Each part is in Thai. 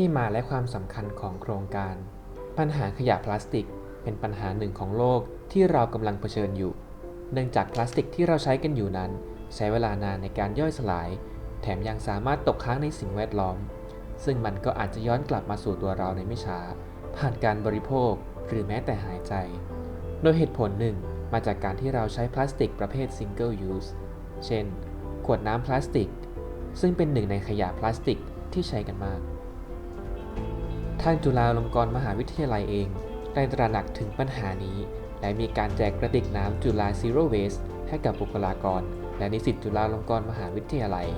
ที่มาและความสำคัญของโครงการ ปัญหาขยะพลาสติก เป็นปัญหาหนึ่งของโลกที่เรากำลังเผชิญอยู่ เนื่องจากพลาสติกที่เราใช้กันอยู่นั้น ใช้เวลานานในการย่อยสลาย แถมยังสามารถตกค้างในสิ่งแวดล้อม ซึ่งมันก็อาจจะย้อนกลับมาสู่ตัวเราในไม่ช้า ผ่านการบริโภคหรือแม้แต่หายใจ โดยเหตุผลหนึ่งมาจากการที่เราใช้พลาสติกประเภท single use เช่น ขวดน้ำพลาสติก ซึ่งเป็นหนึ่งในขยะพลาสติกที่ใช้กันมาก ทางจุฬาลงกรณ์มหาวิทยาลัยเองได้ตระหนักถึงปัญหานี้ และมีการแจกกระติกน้ำจุฬา Zero Waste ให้กับบุคลากร และนิสิตจุฬาลงกรณ์มหาวิทยาลัย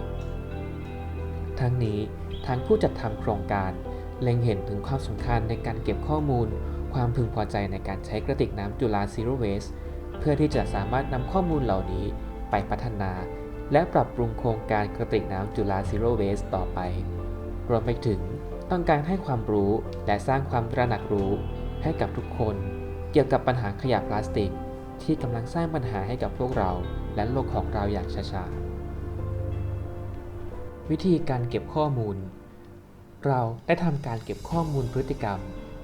ทั้งนี้ทางผู้จัดทำโครงการ เล็งเห็นถึงความสำคัญในการเก็บข้อมูล ความพึงพอใจในการใช้กระติกน้ำจุฬา Zero Waste เพื่อที่จะสามารถนำข้อมูลเหล่านี้ไปพัฒนา และปรับปรุงโครงการกระติกน้ำจุฬา Zero Waste ต่อไป รวมไปถึง ต้องการให้ความรู้และสร้างความตระหนักรู้ให้กับทุกคน เกี่ยวกับปัญหาขยะพลาสติก ที่กำลังสร้างปัญหาให้กับพวกเรา และโลกของเราอย่างช้าๆ วิธีการเก็บข้อมูล เราได้ทำการเก็บข้อมูลพฤติกรรม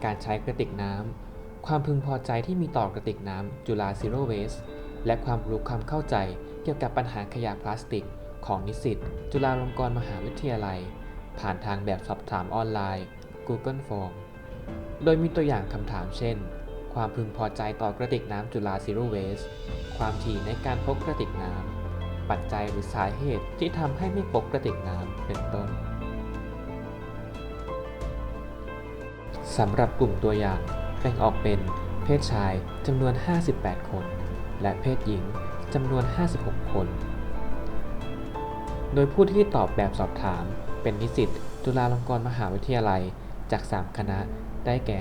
การใช้กระติกน้ำความพึงพอใจที่มีต่อกระติกน้ำจุฬา Zero Waste และความรู้ความเข้าใจเกี่ยวกับปัญหาขยะพลาสติก ของนิสิต จุฬาลงกรณ์มหาวิทยาลัย ผ่านทางแบบสอบถามออนไลน์ Google Form โดยมีตัวอย่างคำถามเช่น ความพึงพอใจต่อกระติกน้ำจุฬา Zero Waste ความถี่ในการพกกระติกน้ำ ปัจจัยหรือสาเหตุที่ทำให้ไม่พกกระติกน้ำ เป็นต้นสำหรับกลุ่มตัวอย่างแบ่งออกเป็น เพศชายจำนวน 58 คน และเพศหญิงจำนวน 56 คน โดยผู้ที่ตอบแบบสอบถาม เป็นนิสิตจุฬาลงกรณ์มหาวิทยาลัยจาก 3 คณะได้แก่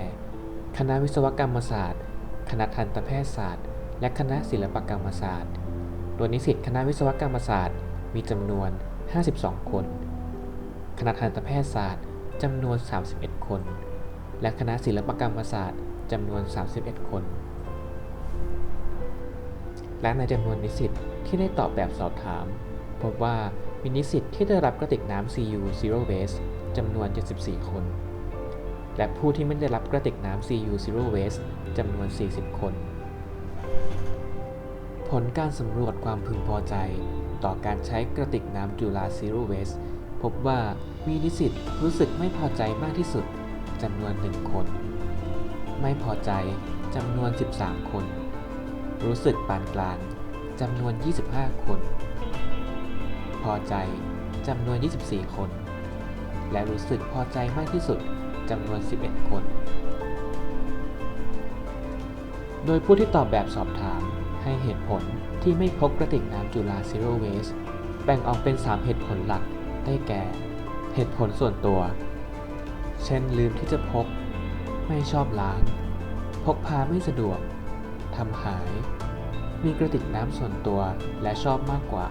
คณะวิศวกรรมศาสตร์ คณะทันตแพทยศาสตร์ และคณะศิลปกรรมศาสตร์ โดยนิสิตคณะวิศวกรรมศาสตร์มีจำนวน 52 คน คณะทันตแพทยศาสตร์จำนวน 31 คน และคณะศิลปกรรมศาสตร์จำนวน 31 คน และในจำนวนนิสิตที่ได้ตอบแบบสอบถาม พบว่า มีนิสิตที่ได้รับกระติกน้ำ CU Zero Waste จำนวน 74 คน และผู้ที่ไม่ได้รับกระติกน้ำ CU Zero Waste จำนวน 40 คน ผลการสำรวจความพึงพอใจต่อการใช้กระติกน้ำจุฬา Zero Waste พบว่ามีนิสิตรู้สึกไม่พอใจมากที่สุดจำนวน 1 คน ไม่พอใจจำนวน 13 คน รู้สึกปานกลางจำนวน 25 คน พอใจจำนวน 24 คน และรู้สึกพอใจมากที่สุดจำนวน 11 คน โดยผู้ที่ตอบแบบสอบถามให้เหตุผลที่ไม่พบกระติกน้ำจุฬา Zero Waste แบ่งออกเป็น 3 เหตุผลหลักได้แก่ เหตุผลส่วนตัว เช่นลืมที่จะพก ไม่ชอบล้าง พกพาไม่สะดวกทำหาย มีกระติกน้ำส่วนตัวและชอบมากกว่า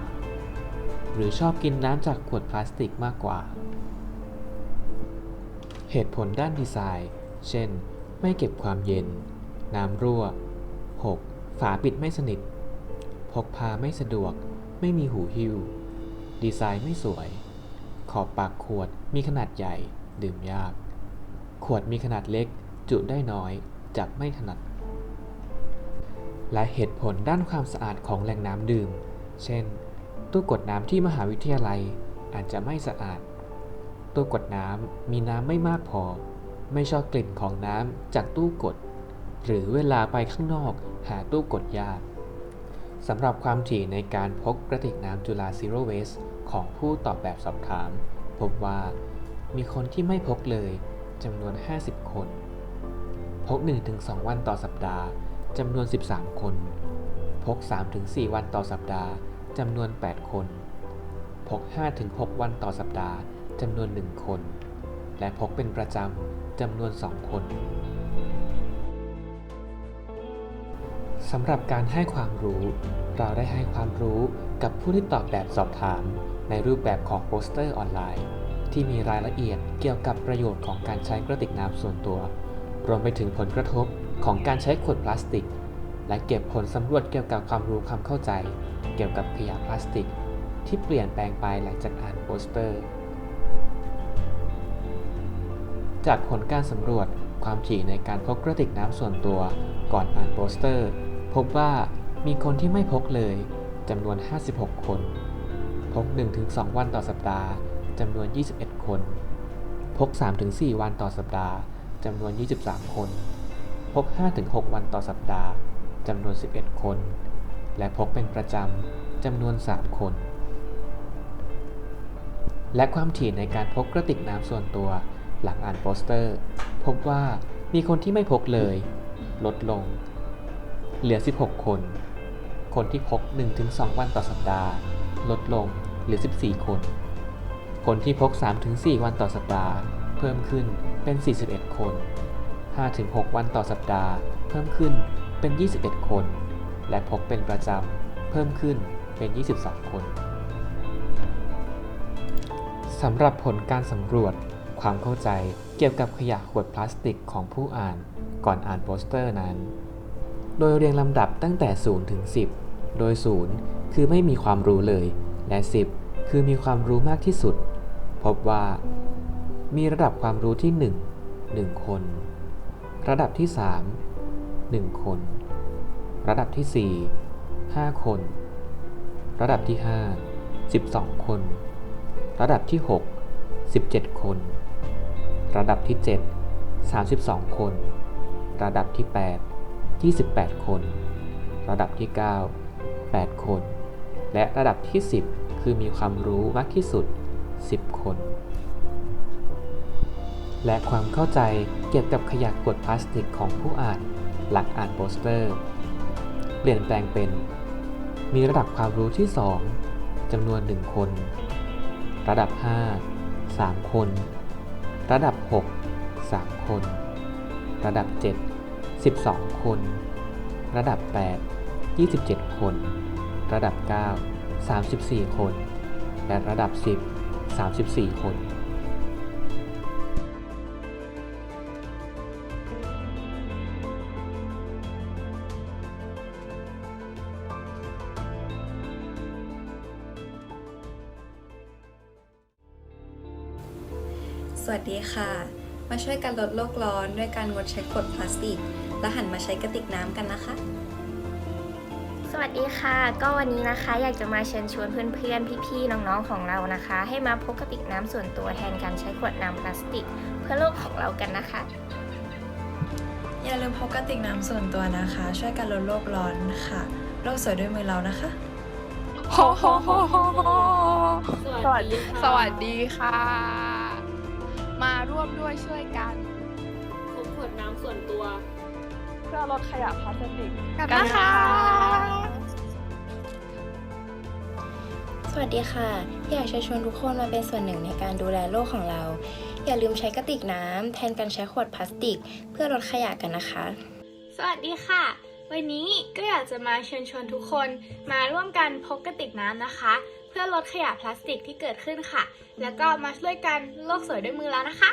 หรือชอบกินน้ำจากขวดพลาสติกมากกว่า เหตุผลด้านดีไซน์ เช่น ไม่เก็บความเย็น น้ำรั่ว 6. ฝาปิดไม่สนิท พกพาไม่สะดวก ไม่มีหูหิ้ว ดีไซน์ไม่สวย ขอบปากขวดมีขนาดใหญ่ ดื่มยาก ขวดมีขนาดเล็ก จุได้น้อย จับไม่ถนัด และเหตุผลด้านความสะอาดของแหล่งน้ำดื่ม เช่น ตู้กดน้ำที่มหาวิทยาลัยอาจจะไม่สะอาด ตู้กดน้ำมีน้ำไม่มากพอ ไม่ชอบกลิ่นของน้ำจากตู้กด หรือเวลาไปข้างนอกหาตู้กดยากสำหรับความถี่ในการพกกระติกน้ำจุฬา Zero Waste ของผู้ตอบแบบสอบถาม พบว่ามีคนที่ไม่พกเลยจำนวน 50 คน พก 1-2 วันต่อสัปดาห์จำนวน 13 คน พก 3-4 วันต่อสัปดาห์ จำนวน 8 คน พก 5-6 วันต่อสัปดาห์จำนวน 1 คน และพกเป็นประจำจำนวน 2 คนสำหรับการให้ความรู้ เราได้ให้ความรู้กับผู้ที่ตอบแบบสอบถาม ในรูปแบบของโปสเตอร์ออนไลน์ ที่มีรายละเอียดเกี่ยวกับประโยชน์ของการใช้กระติกน้ำส่วนตัว รวมไปถึงผลกระทบของการใช้ขวดพลาสติก และเก็บผลสำรวจเกี่ยวกับความรู้ความเข้าใจ เกี่ยวกับขยะพลาสติก ที่เปลี่ยนแปลงไปหลังจากอ่านโปสเตอร์ จากผลการสำรวจความถี่ในการพกกระติกน้ำส่วนตัวก่อนอ่านโปสเตอร์ พบว่ามีคนที่ไม่พกเลยจำนวน 56 คน พก 1-2 วันต่อสัปดาห์จำนวน 21 คน พก 3-4 วันต่อสัปดาห์จำนวน 23 คน พก 5-6 วันต่อสัปดาห์จำนวน 11 คน และพกเป็นประจำจำนวน 3 คน และความถี่ในการพกกระติกน้ำส่วนตัวหลังอ่านโปสเตอร์ พบว่ามีคนที่ไม่พกเลย ลดลง เหลือ 16 คน คนที่พก 1-2 วันต่อสัปดาห์ ลดลงเหลือ 14 คน คนที่พก 3-4 วันต่อสัปดาห์ เพิ่มขึ้นเป็น 41 คน 5-6 วันต่อสัปดาห์ เพิ่มขึ้นเป็น 21 คน และพกเป็นประจำเพิ่มขึ้นเป็น 22 คนสำหรับผลการสำรวจความเข้าใจเกี่ยวกับขยะขวดพลาสติกของผู้อ่านก่อนอ่านโปสเตอร์นั้น โดยเรียงลำดับตั้งแต่ 0 ถึง 10 โดย 0 คือไม่มีความรู้เลย และ 10 คือมีความรู้มากที่สุด พบว่า มีระดับความรู้ที่ 1 1 คน ระดับที่ 3 1 คน ระดับที่ 4 5 คน ระดับที่ 5 12 คน ระดับที่ 6 17 คน ระดับที่ 7 32 คน ระดับที่ 8 28 คน ระดับที่ 9 8 คน และระดับที่ 10 คือมีความรู้มากที่สุด 10 คน และความเข้าใจเกี่ยวกับขยะขวดพลาสติกของผู้อ่านหลังอ่านโปสเตอร์ เปลี่ยนแปลงเป็น มีระดับความรู้ที่ 2จำนวน 1 คน ระดับ 5 3 คน ระดับ 6 3 คน ระดับ 7 12 คน ระดับ 8 27 คน ระดับ 9 34 คน และระดับ 10 34 คน วัสดีค่ะ มาช่วยกันลดโลกร้อนด้วยการงดใช้ขวดพลาสติก และหันมาใช้กระติกน้ำกันนะคะ สวัสดีค่ะ ก็วันนี้นะคะอยากจะมาเชิญชวนเพื่อนๆ พี่ๆ น้องๆ ของเรานะคะ ให้มาพกกระติกน้ำส่วนตัวแทนการใช้ขวดน้ำพลาสติก เพื่อโลกของเรากันนะคะ อย่าลืมพกกระติกน้ำส่วนตัวนะคะ ช่วยกันลดโลกร้อนค่ะ โลกสวยด้วยมือเรานะคะโฮโฮโฮโฮโฮสวัสดีสวัสดีค่ะ มาร่วมด้วยช่วยกันพกขวดน้ำส่วนตัว เพื่อลดขยะพลาสติกกักันนนะนะคะคะ สวัสดีค่ะ อยากเชิญชวนทุกคนมาเป็นส่วนหนึ่งในการดูแลโลกของเรา อย่าลืมใช้กระติกน้ำแทนการใช้ขวดพลาสติก เพื่อลดขยะกันนะคะ สวัสดีค่ะ วันนี้ก็อยากจะมาเชิญชวนทุกคนมาร่วมกันพกกระติกน้ำนะคะ เพื่อลดขยะพลาสติกที่เกิดขึ้นค่ะ แล้วก็มาช่วยกันโลกสวยด้วยมือแล้วนะคะ